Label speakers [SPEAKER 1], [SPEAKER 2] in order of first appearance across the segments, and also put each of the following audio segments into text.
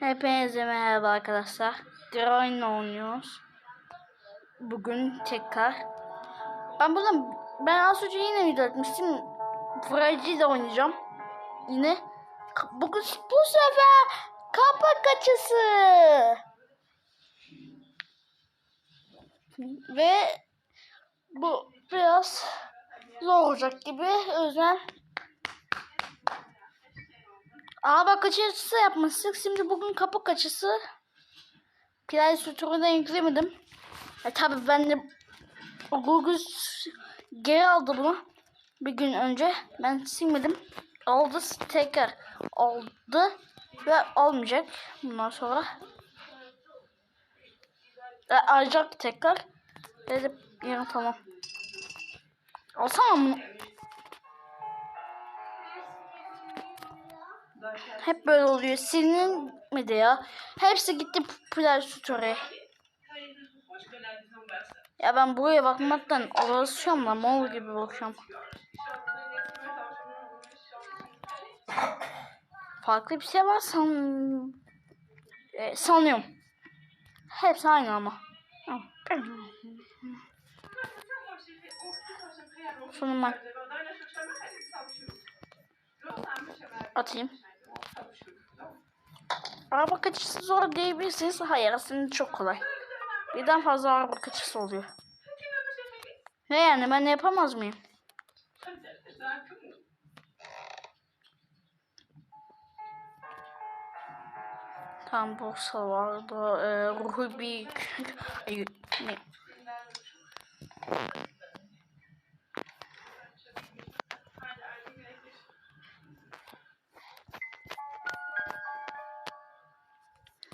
[SPEAKER 1] Hepinize merhaba arkadaşlar. Drone oynuyoruz. Bugün tekrar. Ben buradan ben az önce yine video. Freddy de oynayacağım. Yine. Bugün bu sefer kapak açısı. Ve bu biraz zor olacak gibi. O yüzden Aa bak açısı yapmıştık. Şimdi bugün kapak açısı. Play Store'dan yüklemedim. E tabi ben de Google geri aldı bunu. Bir gün önce. Ben silmedim. Oldu tekrar oldu. Ve olmayacak bundan sonra. E, alacak tekrar. Dedim yarın tamam. Alsana bunu. Hep böyle oluyor. Silinmedi ya. Hepsi gitti Play Store'a. Ya ben buraya bakmaktan uğraşıyorum lan. Mal gibi bakıyorum. Farklı bir şey var san... E, sanıyorum. Hepsi aynı ama. Şunu ben atayım. Araba kaçısı zor diyebilirsiniz. Hayır aslında çok kolay. Birden fazla araba kaçısı oluyor. Ne yani ben yapamaz mıyım? Tam borsa vardı. E, Rubik. Ay,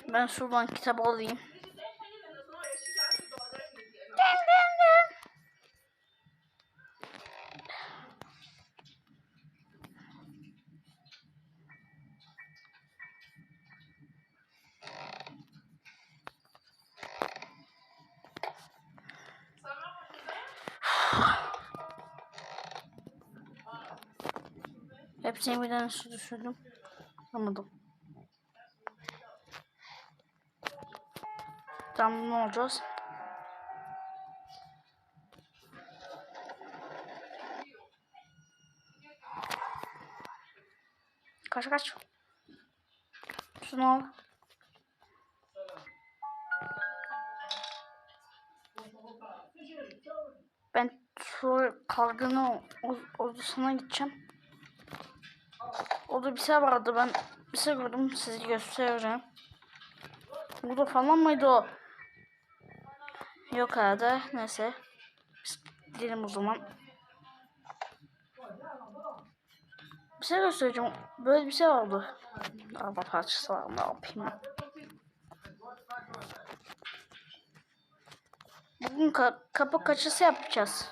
[SPEAKER 1] Ben şuradan kitap alayım. Dın dın dın. Hepsini birden su düşürdüm. Anladım. Ne olacağız? Kaç kaç. Şunu al. Ben şu kargının odasına gideceğim. Orada bir şey vardı ben bir şey gördüm size göstereceğim. Burada falan mıydı o? Yok herhalde. Neyse. Gidelim o zaman. Bir şey göstereceğim. Böyle bir şey oldu. Araba parçası var. Ne yapayım? Bugün ka kapı kaçısı yapacağız.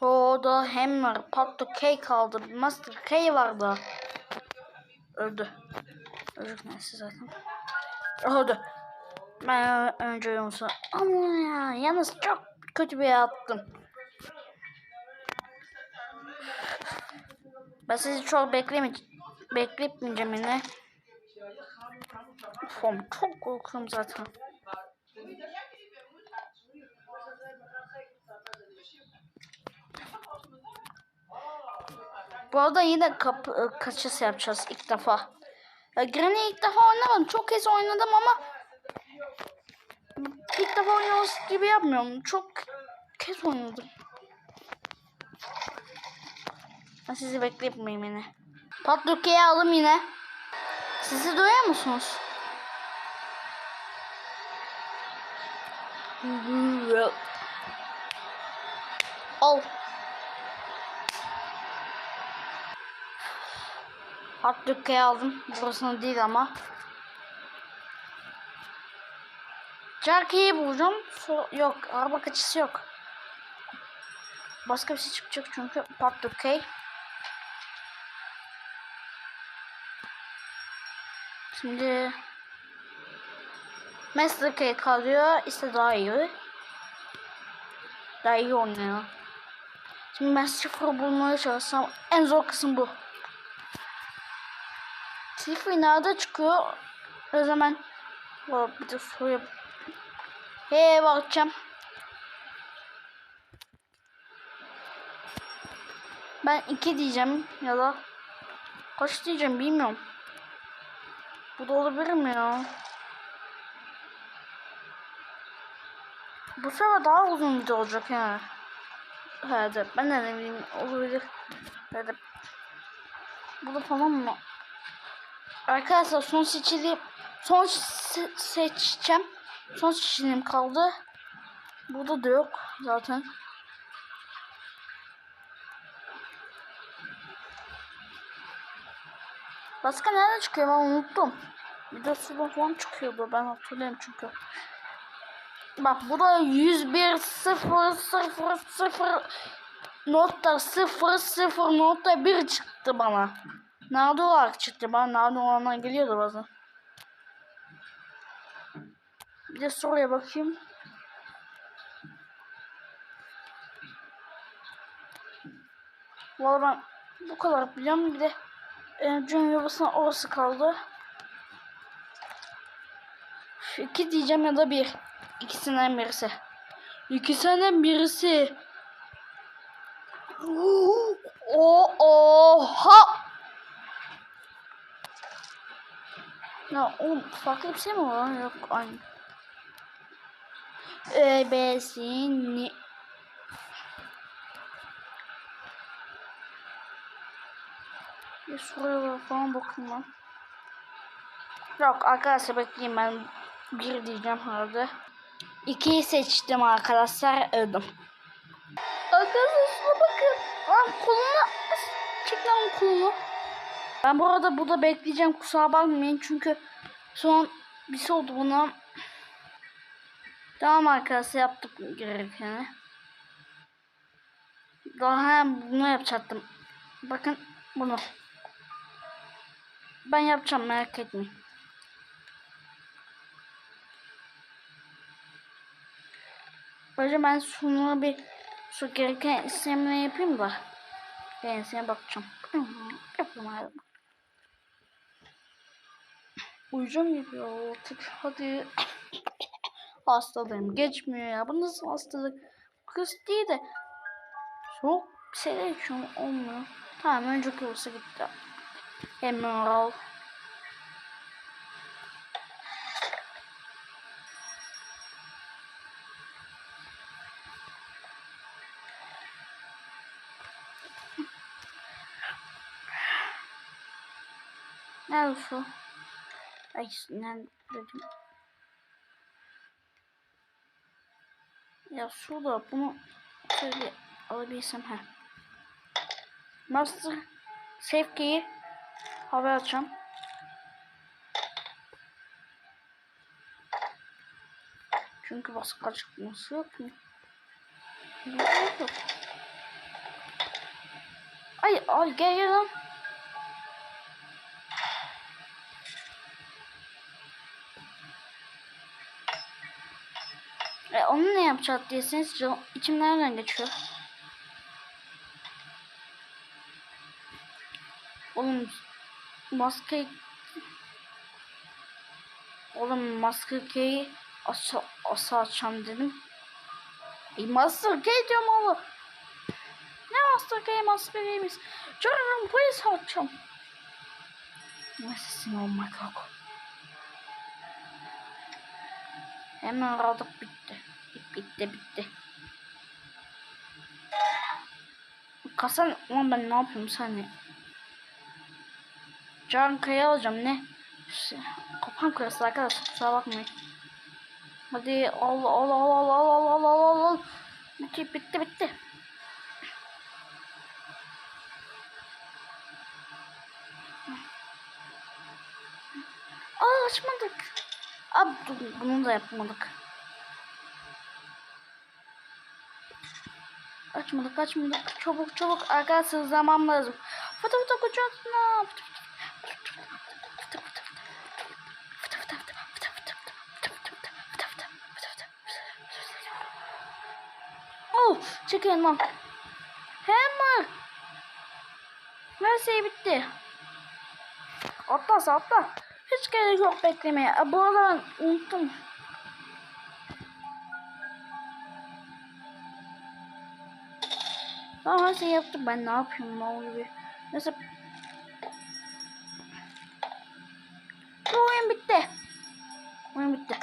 [SPEAKER 1] O da hem var. Patto K kaldı. Master K vardı. Öldü. Öldü neyse zaten. Öldü. Ben önce yoksa. Ama ya yalnız çok kötü bir yer attım. Ben sizi çok bekleme bekletmeyeceğim yine. Ufam çok korkuyorum zaten. Bu arada yine kapı kaçış yapacağız ilk defa. Ya Granny ilk defa oynamadım. Çok kez oynadım ama ilk defa oynuyoruz gibi yapmıyorum. Çok kez oynadım. Ben sizi bekleyeyim yine. Patlıkayı alım yine. Sizi duyuyor musunuz? Al. Hot dükkayı aldım. Burasını değil ama. Jarki'yi bulacağım. So yok. Araba kaçısı yok. Başka bir şey çıkacak çünkü. Part dükkayı. Şimdi Master Key kalıyor. İşte daha iyi. Daha iyi oynuyor. Şimdi ben sıfırı bulmaya çalışsam en zor kısım bu. Sıfır nerede çıkıyor? O zaman Valla bir de soruya Hey bakacağım. Ben iki diyeceğim ya da kaç diyeceğim bilmiyorum. Bu da olabilir mi ya? Bu sefer daha uzun video olacak yani. Herhalde ben de ne bileyim olabilir. Herhalde. Bu da falan mı? Arkadaşlar son seçili son se- seçeceğim. Son seçeneğim kaldı. Burada da yok zaten. Başka nerede çıkıyor ben unuttum. Bir de suda falan çıkıyordu ben hatırlıyorum çünkü. Bak bu da 101 0 0 0 nokta 0 0 nokta 1 çıktı bana. Nerede olarak çıktı bana nerede olanlar geliyordu bazen. Bir de soruya bakayım. Valla ben bu kadar biliyorum. Bir de e, Cun yuvasına orası kaldı. Şu iki diyeceğim ya da bir. İkisinden birisi. İkisinden birisi. O oha. Ya oğlum farklı bir şey mi var? Yok aynı. Öbesini. Bir şuraya falan bakayım ben. Yok arkadaşlar bekleyin ben bir diyeceğim herhalde. İkiyi seçtim arkadaşlar öldüm. Arkadaşlar şuna bakın. Lan koluna çek lan kolunu. Ben bu arada burada bekleyeceğim kusura bakmayın çünkü son bir şey oldu buna. Tamam arkadaşlar yaptık gerekeni. Daha bunu yapacaktım. Bakın bunu. Ben yapacağım merak etmeyin. Önce ben şunu bir şu gereken işlemleri yapayım da. Kendisine bakacağım. Hayatım. Uyuyacağım gibi artık. Hadi. Hastalığım geçmiyor ya. Bu nasıl hastalık? Kız değil de. Çok bir şeyler içiyorum olmuyor. Tamam önceki olsa gitti. Emerald. Nerede su? Ay nerede dedim. Ya şurada bunu şöyle alabilsem ha. Master Safe key'i hava açacağım. Çünkü başka çıkması yok mu? Ay ay gel gel lan. Onu ne yapacağız diyorsanız can- içim nereden geçiyor? Oğlum maske Oğlum maskeyi asa, asa açacağım dedim. E, master key diyorum oğlum. Ne master key master key'imiz. Canım polis açacağım. Nasılsın olmak yok. Hemen aradık bitti. Bitti bitti. Kasan ulan ben ne yapayım saniye. Can kaya alacağım ne? Kapan kırası arkadaşlar kusura bakmayın. Hadi al al al al al al al al al al. Bitti bitti bitti. Aa açmadık. Dur, bunu da yapmadık. Kaçmadık kaçmadık. Çabuk çabuk arkadaşlar zaman lazım. Fıtı fıtı kucağına. Fıtı fıtı. Çıkın lan. Hemen. Her şey bitti. Atlas atla. Hiç gerek yok beklemeye. Bu aralar unuttum. Her şeyi yaptım ben ne yapayım mal gibi. Neyse. Bu oyun bitti. Oyun bitti.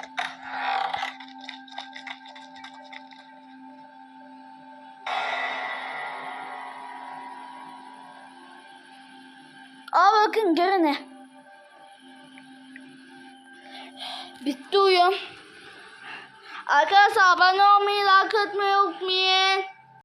[SPEAKER 1] Aa bakın görene. Bitti oyun. Arkadaşlar abone